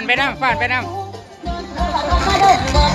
านไปน้ำงฟานไปน้ำ